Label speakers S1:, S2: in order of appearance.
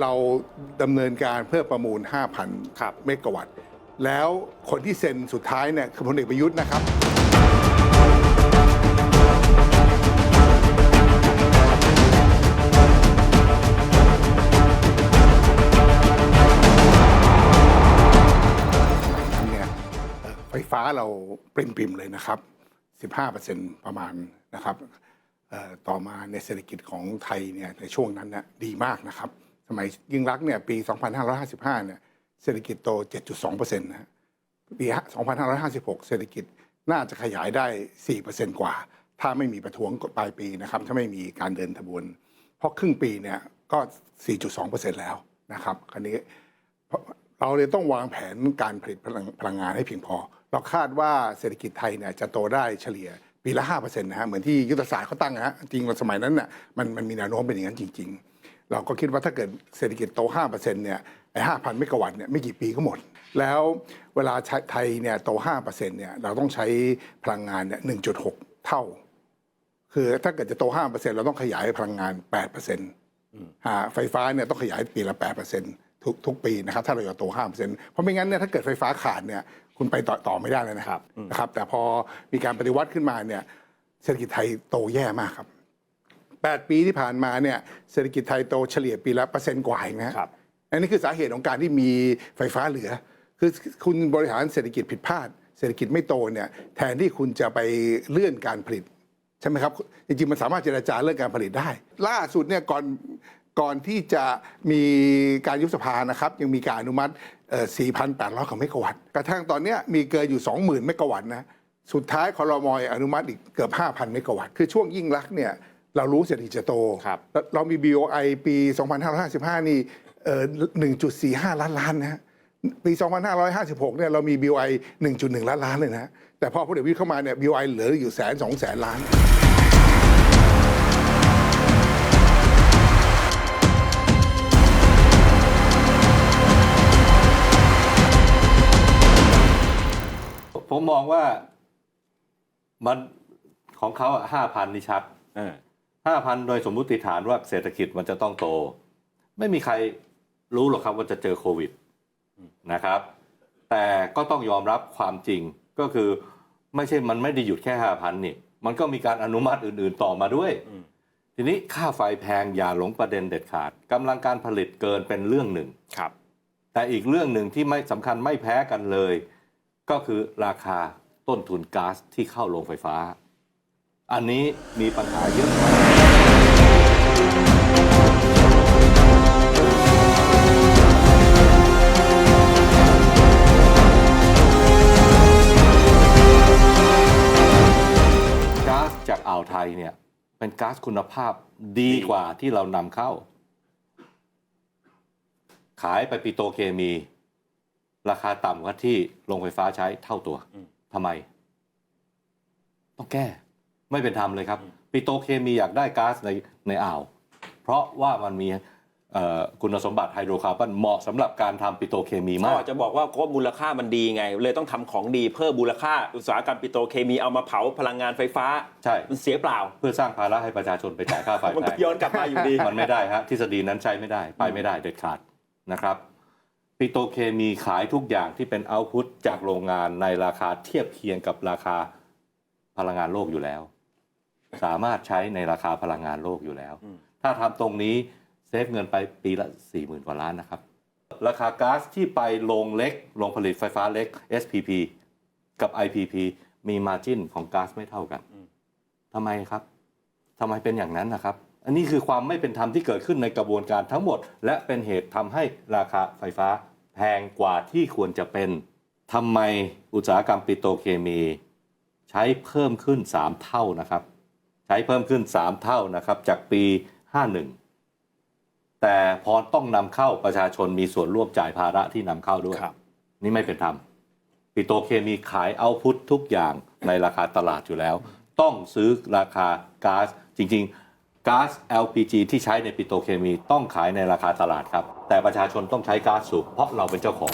S1: เราดำเนินการเพื่อประมูล
S2: ครับ
S1: 5,000 เมกะวัตต์ แล้วคนที่เซ็นสุดท้ายเนี่ยคือพลเอกประยุทธ์นะครับ เนี่ยเอ่อไฟฟ้าเราปริมๆเลยนะครับ 15%ประมาณนะครับเอ่อต่อมาในเศรษฐกิจของไทยเนี่ยในช่วงนั้นนะดีมากนะครับ สมัยยิ่งรักเนี่ยปี 2555 เนี่ยเศรษฐกิจโต 7.2%นะฮะปี 2556 เศรษฐกิจน่าจะขยายได้ 4%กว่า ถ้าไม่มีประท้วงปลายปีนะครับ ถ้าไม่มีการเดินทบวน เพราะครึ่งปีเนี่ยก็ 4.2%แล้วนะครับคราวนี้เราเลยต้องวางแผนการผลิตพลังพลังงานให้เพียงพอ เราคาดว่าเศรษฐกิจไทยเนี่ยจะโตได้เฉลี่ยปีละ5%นะฮะเหมือนที่ยุทธศาสตร์เขาตั้งนะฮะจริงสมัยนั้นน่ะมันมันมีแนวโน้มเป็นอย่างนั้นจริง ๆ เราก็คิดว่าถ้าเกิดเศรษฐกิจโต 5%เนี่ยไอ้5,000 เมกะวัตต์เนี่ยไม่กี่ปีก็หมด แล้วเวลาใช้ไทยเนี่ยโต 5%เนี่ยเราต้องใช้พลังงานเนี่ย 1.6 เท่า คือถ้าเกิดจะโต 5%เราต้องขยายพลังงาน8%อ่าไฟฟ้าเนี่ยต้องขยายปีละ 8%ทุกทุกปีนะครับถ้าเราจะโต 5%เพราะไม่งั้นเนี่ยถ้าเกิดไฟฟ้าขาดเนี่ยคุณไปต่อต่อไม่ได้เลยนะครับนะครับ แต่พอมีการปฏิวัติขึ้นมาเนี่ยเศรษฐกิจไทยโตแย่มากครับ 8 ปีที่ผ่านมาเนี่ยเศรษฐกิจไทยโตเฉลี่ยปีละเปอร์เซ็นต์กว่าเองนะฮะ
S2: ครับ
S1: อันนี้คือสาเหตุของการที่มีไฟฟ้าเหลือ คือคุณบริหารเศรษฐกิจผิดพลาด เศรษฐกิจไม่โตเนี่ยแทนที่คุณจะไปเลื่อนการผลิตใช่ไหมครับ จริงๆ มันสามารถเจรจาเรื่องการผลิตได้ ล่าสุดเนี่ยก่อนก่อนที่จะมีการยุบสภานะครับ ยังมีการอนุมัติเอ่อ4,800กว่าเมกะวัตต์กระทั่งตอนเนี้ยมีเกินอยู่ 20,000 เมกะวัตต์นะ สุดท้ายคอรมอยอนุมัติอีกเกือบ 5,000 เมกะวัตต์ คือช่วงยิ่งรักษณ์เนี่ย เรารู้เศรษฐกิจจะโต
S2: ครับ
S1: แล้วเรามี BOI ปี 2555 นี่เอ่อ1.45 ล้านล้านนะฮะปี 2556 เนี่ยเรามี BOI 1.1 ล้านล้านเลยนะแต่พอพลเอกประวิตยเข้ามาเนี่ย BOI เหลืออยู่แสนสองแสนล้าน
S3: ผมมองว่ามันของเขาห้าพันนี่ชัด
S2: เออ
S3: ห้าพันโดยสมมุติฐานว่าเศรษฐกิจมันจะต้องโต ไม่มีใครรู้หรอกครับว่าจะเจอโควิดนะครับ แต่ก็ต้องยอมรับความจริงก็คือไม่ใช่มันไม่ได้หยุดแค่ห้าพันนี่มันก็มีการอนุมัติอื่นๆต่อมาด้วย
S2: อืม
S3: ทีนี้ค่าไฟแพงอย่าหลงประเด็นเด็ดขาดกำลังการผลิตเกินเป็นเรื่องหนึ่ง
S2: ครับ
S3: แต่อีกเรื่องหนึ่งที่ไม่สำคัญไม่แพ้กันเลย ก็คือราคาต้นทุนก๊าซที่เข้าโรงไฟฟ้า อันนี้มีปัญหาเยอะมากก๊าซจากอ่าวไทยเนี่ย เป็นก๊าซคุณภาพดีกว่าที่เรานำเข้า ขายไปปิโตรเคมี ราคาต่ำกว่าที่โรงไฟฟ้าใช้เท่าตัว
S2: อืม
S3: ทำไม ต้องแก้ ไม่เป็นธรรมเลยครับปิโตรเคมีอยากได้ก๊าซในในอ่าว เพราะว่ามันมีเอ่อคุณสมบัติไฮโดรคาร์บอนเหมาะสำหรับการทำปิโตรเคมี
S2: เขา
S3: มาก
S2: อาจจะบอกว่าก็มูลค่ามันดีไง เลยต้องทำของดีเพิ่มมูลค่าอุตสาหกรรมปิโตรเคมีเอามาเผาพลังงานไฟฟ้า
S3: ใช่
S2: มันเสียเปล่า
S3: เพื่อสร้างภาระให้ประชาชนไปจ่ายค่าไฟ
S2: มัน
S3: แพ
S2: ก็
S3: ง
S2: ย้อนกลับมาอยู่ดี
S3: มันไม่ได้ฮะทฤษฎีนั้นใช้ไม่ได้ไปไม่ได้เด็ดขาดนะครับปิโตรเคมีขายทุกอย่างที่เป็นเอาพุตจากโรงงานในราคาเทียบเคียงกับราคาพลังงานโลกอยู่แล้ว สามารถใช้ในราคาพลังงานโลกอยู่แล้ว
S2: อืม
S3: ถ้าทำตรงนี้เซฟเงินไปปีละ 4 0,000 กว่าล้านนะครับ ราคาก๊าซที่ไปโรงเล็กโรงผลิตไฟฟ้าเล็ก SPP กับ IPP มีมาจินของก๊าซไม่เท่ากันทำไมครับทำไมเป็นอย่างนั้นนะครับ อันนี้คือความไม่เป็นธรรมที่เกิดขึ้นในกระบวนการทั้งหมด และเป็นเหตุทำให้ราคาไฟฟ้าแพงกว่าที่ควรจะเป็นทำไมอุตสาหกรรมปิโตรเคมี ใช้เพิ่มขึ้น 3 เท่านะครับ ใช้เพิ่มขึ้น 3 เท่านะครับจากปี 51 แต่พอต้องนำเข้าประชาชนมีส่วนร่วมจ่ายภาระที่นำเข้าด้วย
S2: ครับ
S3: นี่ไม่เป็นธรรมปิโตรเคมีขายเอาพุททุกอย่างในราคาตลาดอยู่แล้ว ต้องซื้อราคาก๊าซจริงๆก๊าซ LPG ที่ใช้ในปิโตรเคมีต้องขายในราคาตลาดครับ แต่ประชาชนต้องใช้ก๊าซสูบเพราะเราเป็นเจ้าของ